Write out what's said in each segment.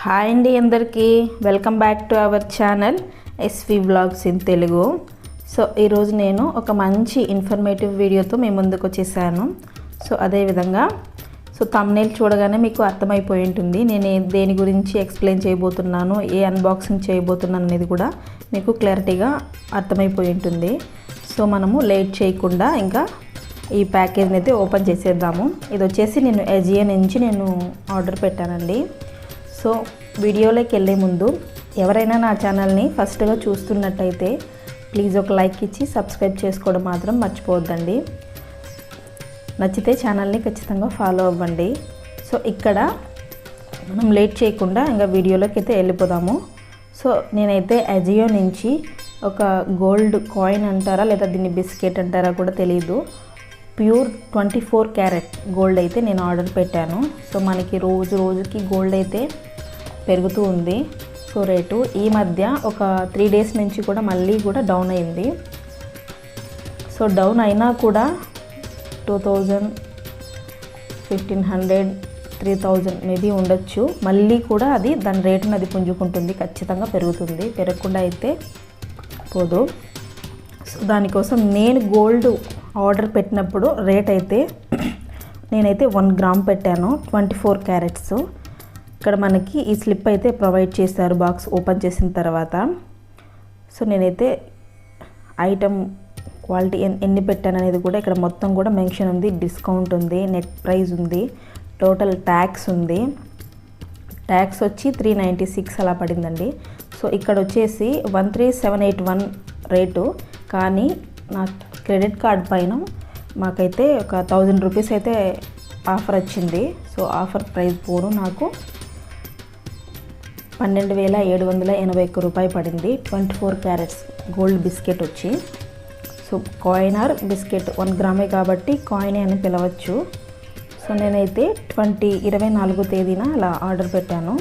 Hi అండి అందరికీ. Welcome back to our channel SV vlogs in Telugu. So ఈరోజు నేను ఒక మంచి ఇన్ఫర్మేటివ్ వీడియోతో మీ ముందుకు వచ్చేసాను. సో అదేవిధంగా సో తమ్నేల్ చూడగానే మీకు అర్థమైపోయి ఉంటుంది. నేను దేని గురించి ఎక్స్ప్లెయిన్ చేయబోతున్నాను ఏ అన్బాక్సింగ్ చేయబోతున్నాను అనేది కూడా మీకు క్లారిటీగా అర్థమైపోయి ఉంటుంది. సో మనము లేట్ చేయకుండా ఇంకా ఈ ప్యాకేజ్ని అయితే ఓపెన్ చేసేద్దాము. ఇది వచ్చేసి నేను ఎజియా నుంచి నేను ఆర్డర్ పెట్టానండి. సో వీడియోలోకి వెళ్ళే ముందు ఎవరైనా నా ఛానల్ని ఫస్ట్గా చూస్తున్నట్టయితే ప్లీజ్ ఒక లైక్ ఇచ్చి సబ్స్క్రైబ్ చేసుకోవడం మాత్రం మర్చిపోవద్దండి. నచ్చితే ఛానల్ని ఖచ్చితంగా ఫాలో అవ్వండి. సో ఇక్కడ మనం లేట్ చేయకుండా ఇంకా వీడియోలోకి అయితే వెళ్ళిపోదాము. సో నేనైతే అజియో నుంచి ఒక గోల్డ్ కాయిన్ అంటారా లేదా దీన్ని బిస్కెట్ అంటారా కూడా తెలియదు pure twenty four carat gold అయితే నేను ఆర్డర్ పెట్టాను. సో మనకి రోజు రోజుకి గోల్డ్ అయితే పెరుగుతూ ఉంది. సో రేటు ఈ మధ్య ఒక త్రీ డేస్ నుంచి కూడా మళ్ళీ కూడా డౌన్ అయింది. సో డౌన్ అయినా కూడా two thousand fifteen hundred three thousand maybe ఉండొచ్చు. మళ్ళీ కూడా అది దాని రేటును అది పుంజుకుంటుంది. ఖచ్చితంగా పెరుగుతుంది. పెరగకుండా అయితే పోదు. సో దానికోసం నేను గోల్డ్ ఆర్డర్ పెట్టినప్పుడు రేట్ అయితే నేనైతే వన్ గ్రామ్ పెట్టాను ట్వంటీ ఫోర్ క్యారెట్స్ ఇక్కడ మనకి ఈ స్లిప్ అయితే ప్రొవైడ్ చేశారు బాక్స్ ఓపెన్ చేసిన తర్వాత. సో నేనైతే ఐటమ్ క్వాలిటీ ఎన్ని పెట్టాను అనేది కూడా ఇక్కడ మొత్తం కూడా మెన్షన్ ఉంది డిస్కౌంట్ ఉంది నెట్ ప్రైస్ ఉంది టోటల్ ట్యాక్స్ ఉంది. ట్యాక్స్ వచ్చి త్రీ నైంటీ సిక్స్ అలా పడిందండి. సో ఇక్కడ వచ్చేసి one three seven eight one rate. కానీ నా క్రెడిట్ కార్డ్ పైన మాకైతే ఒక థౌజండ్ రూపీస్ అయితే ఆఫర్ వచ్చింది. సో ఆఫర్ ప్రైస్ పోను నాకు పన్నెండు వేల ఏడు వందల ఎనభై ఒక్క రూపాయి పడింది. Twenty four carats gold biscuit వచ్చి. So coin or biscuit one గ్రామే కాబట్టి కాయినే అని పిలవచ్చు. సో నేనైతే ట్వంటీ ఇరవై నాలుగో తేదీన అలా ఆర్డర్ పెట్టాను.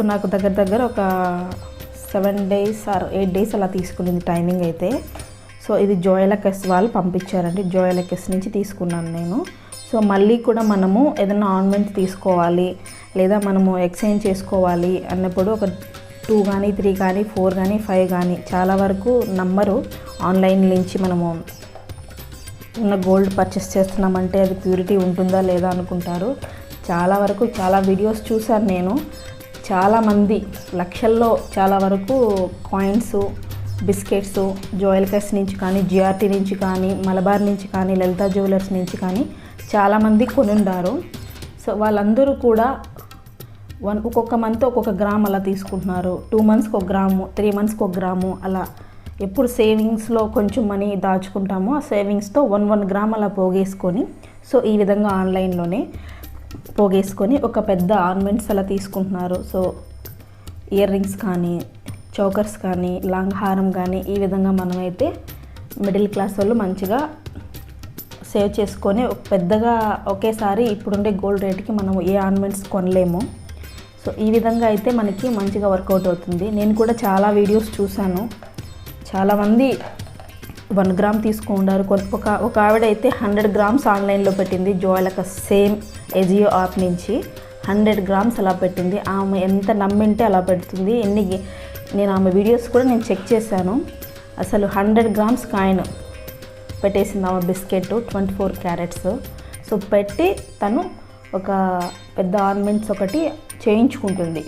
సో నాకు దగ్గర దగ్గర ఒక seven days or eight days అలా తీసుకునింది టైమింగ్ అయితే. సో ఇది జోయలకెస్ వాళ్ళు పంపించారండి. జోయలకెస్ నుంచి తీసుకున్నాను నేను. సో మళ్ళీ కూడా మనము ఏదైనా ఆన్మెంట్ తీసుకోవాలి లేదా మనము ఎక్స్చేంజ్ చేసుకోవాలి అన్నప్పుడు ఒక టూ కానీ త్రీ కానీ ఫోర్ కానీ ఫైవ్ కానీ చాలా వరకు నంబరు ఆన్లైన్ నుంచి మనము ఉన్న గోల్డ్ పర్చేస్ చేస్తున్నామంటే అది ప్యూరిటీ ఉంటుందా లేదా అనుకుంటారు. చాలా వరకు చాలా వీడియోస్ చూశాను నేను. చాలామంది లక్షల్లో చాలా వరకు కాయిన్స్ బిస్కెట్స్ జోయల్కస్ నుంచి కానీ జిఆర్టీ నుంచి కానీ మలబార్ నుంచి కానీ లలిత జ్యువెలర్స్ నుంచి కానీ చాలామంది కొనుండారు. సో వాళ్ళందరూ కూడా వన్ ఒక్కొక్క మంత్ ఒక్కొక్క గ్రామ్ అలా తీసుకుంటున్నారు. టూ మంత్స్కి ఒక గ్రాము త్రీ మంత్స్కి ఒక గ్రాము అలా. ఎప్పుడు సేవింగ్స్లో కొంచెం మనీ దాచుకుంటామో ఆ సేవింగ్స్తో వన్ వన్ గ్రామ్ అలా పోగేసుకొని సో ఈ విధంగా ఆన్లైన్లోనే పోగేసుకొని ఒక పెద్ద ఆర్నమెంట్స్ అలా తీసుకుంటున్నారు. సో ఇయర్ రింగ్స్ కానీ చౌకర్స్ కానీ లాంగ్ హారం కానీ ఈ విధంగా మనమైతే మిడిల్ క్లాస్ వాళ్ళు మంచిగా సేవ్ చేసుకొని పెద్దగా ఒకేసారి ఇప్పుడుండే గోల్డ్ రేట్కి మనం ఏ ఆర్నమెంట్స్ కొనలేము. సో ఈ విధంగా అయితే మనకి మంచిగా వర్కౌట్ అవుతుంది. నేను కూడా చాలా వీడియోస్ చూశాను. చాలామంది వన్ గ్రామ్ తీసుకుంటారు. ఒక ఒక ఆవిడ అయితే హండ్రెడ్ గ్రామ్స్ ఆన్లైన్లో పెట్టింది. జోయలక సేమ్ ఎజియో యాప్ నుంచి హండ్రెడ్ గ్రామ్స్ అలా పెట్టింది. ఆమె ఎంత నమ్మింటే అలా పెడుతుంది. ఎన్ని నేను ఆమె వీడియోస్ కూడా నేను చెక్ చేశాను. అసలు హండ్రెడ్ గ్రామ్స్ కాయిన్ పెట్టేసింది ఆమె biscuit twenty four carats. So పెట్టి తను ఒక పెద్ద ఆర్నమెంట్స్ ఒకటి చేయించుకుంటుంది.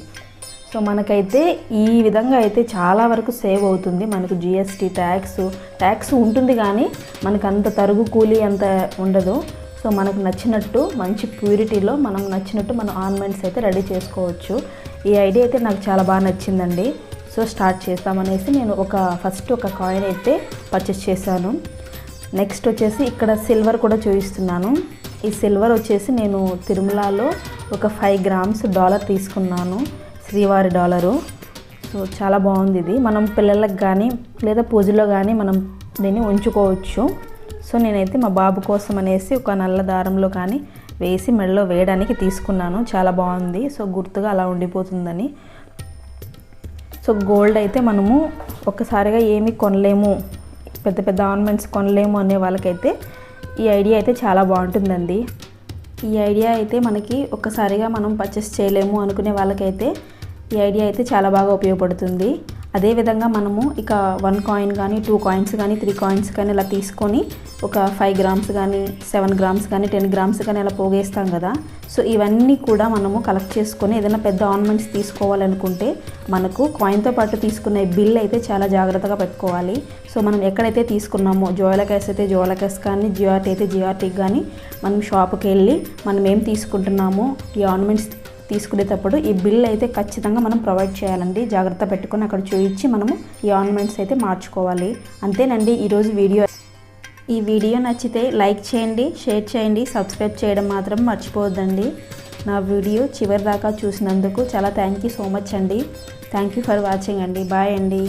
సో మనకైతే ఈ విధంగా అయితే చాలా వరకు సేవ్ అవుతుంది. మనకు జిఎస్టీ ట్యాక్స్ ట్యాక్స్ ఉంటుంది కానీ మనకు అంత తరుగు కూలి అంత ఉండదు. సో మనకు నచ్చినట్టు మంచి ప్యూరిటీలో మనం నచ్చినట్టు మనం ఆర్నమెంట్స్ అయితే రెడీ చేసుకోవచ్చు. ఈ ఐడియా అయితే నాకు చాలా బాగా నచ్చిందండి. సో స్టార్ట్ చేస్తామనేసి నేను ఒక ఫస్ట్ ఒక కాయిన్ అయితే పర్చేస్ చేశాను. నెక్స్ట్ వచ్చేసి ఇక్కడ సిల్వర్ కూడా చూపిస్తున్నాను. ఈ సిల్వర్ వచ్చేసి నేను తిరుమలలో ఒక ఫైవ్ గ్రామ్స్ డాలర్ తీసుకున్నాను. శ్రీవారి డాలరు. సో చాలా బాగుంది ఇది. మనం పిల్లలకు కానీ లేదా పూజలో కానీ మనం దీన్ని ఉంచుకోవచ్చు. సో నేనైతే మా బాబు కోసం అనేసి ఒక నల్ల దారంలో కానీ వేసి మెడలో వేయడానికి తీసుకున్నాను. చాలా బాగుంది. సో గుర్తుగా అలా ఉండిపోతుందని. సో గోల్డ్ అయితే మనము ఒక్కసారిగా ఏమీ కొనలేము. పెద్ద పెద్ద ఆర్నమెంట్స్ కొనలేము అనే వాళ్ళకైతే ఈ ఐడియా అయితే చాలా బాగుంటుందండి. ఈ ఐడియా అయితే మనకి ఒక్కసారిగా మనం పర్చేస్ చేయలేము అనుకునే వాళ్ళకైతే ఈ ఐడియా అయితే చాలా బాగా ఉపయోగపడుతుంది. అదేవిధంగా మనము ఇక వన్ కాయిన్ కానీ టూ కాయిన్స్ కానీ త్రీ కాయిన్స్ కానీ ఇలా తీసుకొని ఒక ఫైవ్ గ్రామ్స్ కానీ సెవెన్ గ్రామ్స్ కానీ టెన్ గ్రామ్స్ కానీ అలా పోగేస్తాం కదా. సో ఇవన్నీ కూడా మనము కలెక్ట్ చేసుకొని ఏదైనా పెద్ద ఆర్నమెంట్స్ తీసుకోవాలనుకుంటే మనకు కాయిన్తో పాటు తీసుకునే బిల్ అయితే చాలా జాగ్రత్తగా పెట్టుకోవాలి. సో మనం ఎక్కడైతే తీసుకున్నామో జోయలకాయస్ అయితే జోయలకాయస్ కానీ జిఆర్టీ అయితే జిఆర్టీకి కానీ మనం షాప్కి వెళ్ళి మనం ఏం తీసుకుంటున్నామో ఈ ఆర్నమెంట్స్ తీసుకునేటప్పుడు ఈ బిల్ అయితే ఖచ్చితంగా మనం ప్రొవైడ్ చేయాలండి. జాగ్రత్త పెట్టుకొని అక్కడ చూపించి మనము ఈ ఆర్నమెంట్స్ అయితే మార్చుకోవాలి. అంతేనండి ఈరోజు వీడియో. ఈ వీడియో నచ్చితే లైక్ చేయండి షేర్ చేయండి సబ్స్క్రైబ్ చేయడం మాత్రం మర్చిపోవద్దండి. నా వీడియో చివరి దాకా చూసినందుకు చాలా థ్యాంక్ యూ సో మచ్ అండి. థ్యాంక్ యూ ఫర్ వాచింగ్ అండి. బాయ్ అండి.